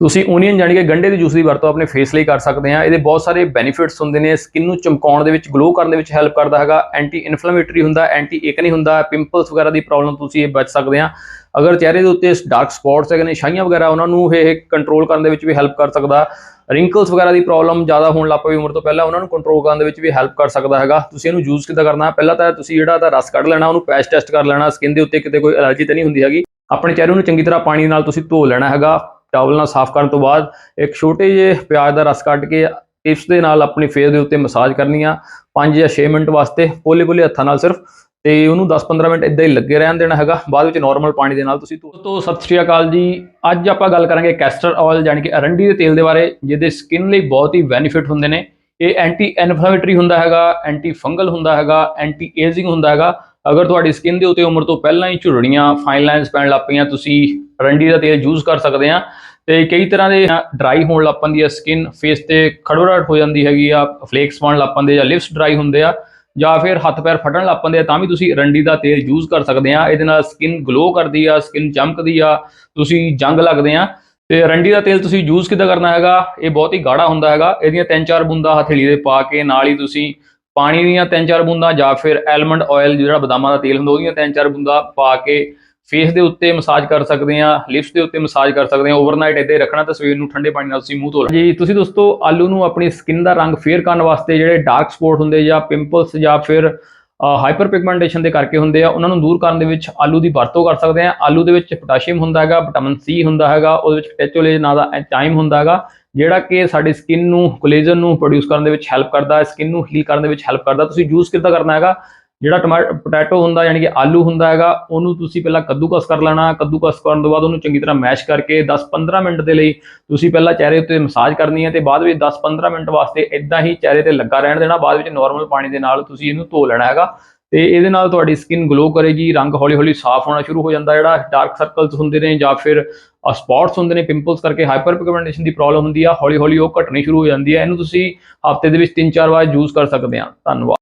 ਤੁਸੀਂ ਓਨੀਅਨ ਜਾਨੀ ਕਿ ਗੰਡੇ ਦੇ ਜੂਸ ਦੀ ਵਰਤੋਂ ਆਪਣੇ ਫੇਸ ਲਈ ਕਰ ਸਕਦੇ ਆ ਇਹਦੇ ਬਹੁਤ ਸਾਰੇ ਬੈਨੀਫਿਟਸ ਹੁੰਦੇ ਨੇ। ਸਕਿਨ ਨੂੰ ਚਮਕਾਉਣ ਦੇ ਵਿੱਚ ਗਲੋ ਕਰਨ ਦੇ ਵਿੱਚ ਹੈਲਪ ਕਰਦਾ ਹੈਗਾ। ਐਂਟੀ ਇਨਫਲੇਮੇਟਰੀ ਹੁੰਦਾ ਐਂਟੀ ਏਕਨੀ ਹੁੰਦਾ ਪਿੰਪਲਸ ਵਗੈਰਾ ਦੀ ਪ੍ਰੋਬਲਮ ਤੁਸੀਂ ਇਹ ਬਚ ਸਕਦੇ ਆ ਅਗਰ ਚਿਹਰੇ ਦੇ ਉੱਤੇ ਡਾਰਕ ਸਪੌਟਸ ਹੈਗੇ ਨੇ, ਛਾਈਆਂ ਵਗੈਰਾ, ਉਹਨਾਂ ਨੂੰ ਇਹ ਕੰਟਰੋਲ ਕਰਨ ਦੇ ਵਿੱਚ ਵੀ ਹੈਲਪ ਕਰ ਸਕਦਾ। ਰਿੰਕਲਸ ਵਗੈਰਾ ਦੀ ਪ੍ਰੋਬਲਮ ਜ਼ਿਆਦਾ ਹੋਣ ਲੱਗ ਪਈ ਉਮਰ ਤੋਂ ਪਹਿਲਾਂ, ਉਹਨਾਂ ਨੂੰ ਕੰਟਰੋਲ ਕਰਨ ਦੇ ਵਿੱਚ ਵੀ ਹੈਲਪ ਕਰ ਸਕਦਾ ਹੈਗਾ। ਤੁਸੀਂ ਇਹਨੂੰ ਯੂਜ਼ ਕਿੱਦਾਂ ਕਰਨਾ? ਪਹਿਲਾਂ ਤਾਂ ਤੁਸੀਂ ਜਿਹੜਾ ਇਹਦਾ ਰਸ ਕੱਢ ਲੈਣਾ, ਉਹਨੂੰ ਪੈਚ ਟੈਸਟ ਕਰ ਲੈਣਾ। ਸਕਿਨ ਦੇ ਉੱਤੇ ਕਿਤੇ ਕੋਈ ਐਲਰਜੀ ਤਾਂ ਨਹੀਂ ਹੁੰਦੀ ਹੈਗੀ। ਆਪਣੇ ਚਿਹਰੇ ਨੂੰ ਚੰਗੀ ਤਰ੍ਹਾਂ ਪਾਣੀ ਨਾਲ ਤੁਸੀਂ ਧੋ ਲੈਣਾ ਹੈਗਾ। ਟਾਵਲ ਨਾਲ ਸਾਫ਼ ਕਰਨ ਤੋਂ ਬਾਅਦ ਇੱਕ ਛੋਟੇ ਜਿਹੇ ਪਿਆਜ਼ ਦਾ ਰਸ ਕੱਢ ਕੇ ਟਿਪਸ ਦੇ ਨਾਲ ਆਪਣੀ ਫੇਸ ਦੇ ਉੱਤੇ ਮਸਾਜ ਕਰਨੀ ਆ। 5 ਜਾਂ 6 ਮਿੰਟ ਵਾਸਤੇ ਪੋਲੇ ਪੋਲੇ ਹੱਥਾਂ ਨਾਲ ਸਿਰਫ ਤੇ ਉਹਨੂੰ 10-15 ਮਿੰਟ ਇਦਾਂ ਹੀ ਲੱਗੇ ਰਹਿਣ ਦੇਣਾ ਹੈਗਾ। ਬਾਅਦ ਵਿੱਚ ਨਾਰਮਲ ਪਾਣੀ ਦੇ ਨਾਲ ਤੁਸੀਂ ਧੋ ਤੋਂ ਸਤਿ ਸ਼੍ਰੀ ਅਕਾਲ ਜੀ। ਅੱਜ ਆਪਾਂ ਗੱਲ ਕਰਾਂਗੇ ਕੈਸਟਰ ਆਇਲ ਯਾਨੀ ਕਿ ਅਰੰਡੀ ਦੇ ਤੇਲ ਦੇ ਬਾਰੇ, ਜਿਹਦੇ ਸਕਿਨ ਲਈ ਬਹੁਤ ਹੀ ਬੈਨੀਫਿਟ ਹੁੰਦੇ ਨੇ। ਇਹ ਐਂਟੀ ਇਨਫਲੇਮੇਟਰੀ ਹੁੰਦਾ ਹੈਗਾ ਐਂਟੀ ਫੰਗਲ ਹੁੰਦਾ ਹੈਗਾ ਐਂਟੀ ਏਜਿੰਗ ਹੁੰਦਾ ਹੈਗਾ। ਅਗਰ ਤੁਹਾਡੀ ਸਕਿਨ ਦੇ ਉੱਤੇ ਉਮਰ ਤੋਂ ਪਹਿਲਾਂ ਹੀ ਝੁਰੜੀਆਂ ਫਾਈਨ ਲਾਈਨਸ ਪੈਣ ਲੱਗ ਪਈਆਂ, ਤੁਸੀਂ ਰੰਡੀ ਦਾ ਤੇਲ ਯੂਜ਼ ਕਰ ਸਕਦੇ ਆ ਤੇ ਕਈ ਤਰ੍ਹਾਂ ਦੇ ਡਰਾਈ ਹੋਣ ਲੱਗ ਪੈਂਦੀ ਹੈ ਸਕਿਨ ਫੇਸ ਤੇ ਖੜਵੜਾਟ ਹੋ ਜਾਂਦੀ ਹੈਗੀ ਆ ਫਲੇਕਸ ਬਣ ਲੱਗ ਪੈਂਦੇ ਜਾਂ ਲਿਪਸ ਡਰਾਈ ਹੁੰਦੇ ਆ, ਜਾਂ ਫਿਰ ਹੱਥ ਪੈਰ ਫਟਣ ਲੱਗ ਪੈਂਦੇ ਆ, ਤਾਂ ਵੀ ਤੁਸੀਂ ਰੰਡੀ ਦਾ ਤੇਲ ਯੂਜ਼ ਕਰ ਸਕਦੇ ਆ ਇਹਦੇ ਨਾਲ ਸਕਿਨ ਗਲੋ ਕਰਦੀ ਆ ਸਕਿਨ ਚਮਕਦੀ ਆ, ਤੁਸੀਂ ਜੰਗ ਲੱਗਦੇ ਆ। ਤੇ ਰੰਡੀ ਦਾ ਤੇਲ ਤੁਸੀਂ ਯੂਜ਼ ਕਿੱਦਾਂ ਕਰਨਾ ਹੈਗਾ? ਇਹ ਬਹੁਤ ਹੀ ਗਾੜਾ ਹੁੰਦਾ ਹੈਗਾ। ਇਹਦੀਆਂ ਤਿੰਨ ਚਾਰ ਬੂੰਦਾਂ ਹਥੇਲੀ ਦੇ ਪਾ ਕੇ ਨਾਲ ਹੀ ਤੁਸੀਂ ਪਾਣੀ ਦੀਆਂ ਤਿੰਨ ਚਾਰ ਬੂੰਦਾਂ ਜਾਂ ਫਿਰ ਐਲਮੰਡ ਆਇਲ ਜਿਹੜਾ ਬਦਾਮਾਂ ਦਾ ਤੇਲ ਹੁੰਦਾ, ਉਹਦੀਆਂ ਤਿੰਨ ਚਾਰ ਬੂੰਦਾਂ ਪਾ ਕੇ ਫੇਸ ਦੇ ਉੱਤੇ ਮਸਾਜ ਕਰ ਸਕਦੇ ਆ ਲਿਪਸ ਦੇ ਉੱਤੇ ਮਸਾਜ ਕਰ ਸਕਦੇ ਆ ਓਵਰਨਾਈਟ ਇੱਥੇ ਰੱਖਣਾ ਤਾਂ ਸਵੇਰ ਨੂੰ ਠੰਡੇ ਪਾਣੀ ਨਾਲ ਤੁਸੀਂ ਮੂੰਹ ਧੋ ਲੈਣਾ। ਜੀ, ਤੁਸੀਂ ਦੋਸਤੋ ਆਲੂ ਨੂੰ ਆਪਣੀ ਸਕਿਨ ਦਾ ਰੰਗ ਫੇਅਰ ਕਰਨ ਵਾਸਤੇ ਜਿਹੜੇ ਡਾਰਕ ਸਪੌਟ ਹੁੰਦੇ ਜਾਂ ਪਿੰਪਲਸ ਜਾਂ ਫਿਰ ਹਾਈਪਰ ਪਿਗਮੈਂਟੇਸ਼ਨ ਦੇ ਕਰਕੇ ਹੁੰਦੇ ਆ, ਉਹਨਾਂ ਨੂੰ ਦੂਰ ਕਰਨ ਦੇ ਵਿੱਚ ਆਲੂ ਦੀ ਵਰਤੋਂ ਕਰ ਸਕਦੇ ਆ ਆਲੂ ਦੇ ਵਿੱਚ ਪੋਟਾਸ਼ੀਅਮ ਹੁੰਦਾ ਹੈਗਾ ਵਿਟਾਮਿਨ ਸੀ ਹੁੰਦਾ ਹੈਗਾ, ਉਹਦੇ ਵਿੱਚ ਟੈਚੋਲੇਜ ਨਾਂ ਦਾ ਐਂਜ਼ਾਈਮ ਹੁੰਦਾ ਹੈਗਾ, ਜਿਹੜਾ ਕਿ ਸਾਡੀ ਸਕਿਨ ਨੂੰ ਕੋਲੇਜਨ ਨੂੰ ਪ੍ਰੋਡਿਊਸ ਕਰਨ ਦੇ ਵਿੱਚ ਹੈਲਪ ਕਰਦਾ ਹੈ ਸਕਿਨ ਨੂੰ ਹੀਲ ਕਰਨ ਦੇ ਵਿੱਚ ਹੈਲਪ ਕਰਦਾ। ਤੁਸੀਂ ਯੂਜ਼ ਕਿੱਦਾਂ ਕਰਨਾ ਹੈਗਾ? ਜਿਹੜਾ ਟਮਾਟੋ ਪੋਟੈਟੋ ਹੁੰਦਾ ਯਾਨੀ ਕਿ ਆਲੂ ਹੁੰਦਾ ਹੈਗਾ, ਉਹਨੂੰ ਤੁਸੀਂ ਪਹਿਲਾਂ ਕੱਦੂਕਸ ਕਰ ਲੈਣਾ, ਕੱਦੂਕਸ ਕਰਨ ਤੋਂ ਬਾਅਦ ਉਹਨੂੰ ਚੰਗੀ ਤਰ੍ਹਾਂ ਮੈਸ਼ ਕਰਕੇ 10-15 ਮਿੰਟ ਦੇ ਲਈ ਤੁਸੀਂ ਪਹਿਲਾਂ ਚਿਹਰੇ ਉੱਤੇ ਮਸਾਜ ਕਰਨੀ ਹੈ ਤੇ ਬਾਅਦ ਵਿੱਚ 10-15 ਮਿੰਟ ਵਾਸਤੇ ਇਦਾਂ ਹੀ ਚਿਹਰੇ ਤੇ ਲੱਗਾ ਰਹਿਣ ਦੇਣਾ, ਬਾਅਦ ਵਿੱਚ ਨਾਰਮਲ ਪਾਣੀ ਦੇ ਨਾਲ ਤੁਸੀਂ ਇਹਨੂੰ ਧੋ ਲੈਣਾ ਹੈਗਾ। ਤੇ ਇਹਦੇ ਨਾਲ ਤੁਹਾਡੀ ਸਕਿਨ ਗਲੋ ਕਰੇਗੀ, ਰੰਗ ਹੌਲੀ-ਹੌਲੀ ਸਾਫ਼ ਹੋਣਾ ਸ਼ੁਰੂ ਹੋ ਜਾਂਦਾ ਜਿਹੜਾ ਡਾਰਕ ਸਰਕਲਸ ਹੁੰਦੇ ਨੇ ਜਾਂ ਫਿਰ ਸਪੌਟਸ ਹੁੰਦੇ ਨੇ ਪਿੰਪਲਸ ਕਰਕੇ ਹਾਈਪਰ ਪਿਗਮੈਂਟੇਸ਼ਨ ਦੀ ਪ੍ਰੋਬਲਮ ਹੁੰਦੀ ਆ, ਹੌਲੀ-ਹੌਲੀ ਉਹ ਘਟਣੀ ਸ਼ੁਰੂ ਹੋ ਜਾਂਦੀ ਹੈ, ਇਹਨੂੰ ਤੁਸੀਂ ਹਫ਼ਤੇ ਦੇ ਵਿੱਚ 3-4 ਵਾਰ ਯੂਜ਼ ਕਰ ਸਕਦੇ ਆ। ਧੰਨਵਾਦ।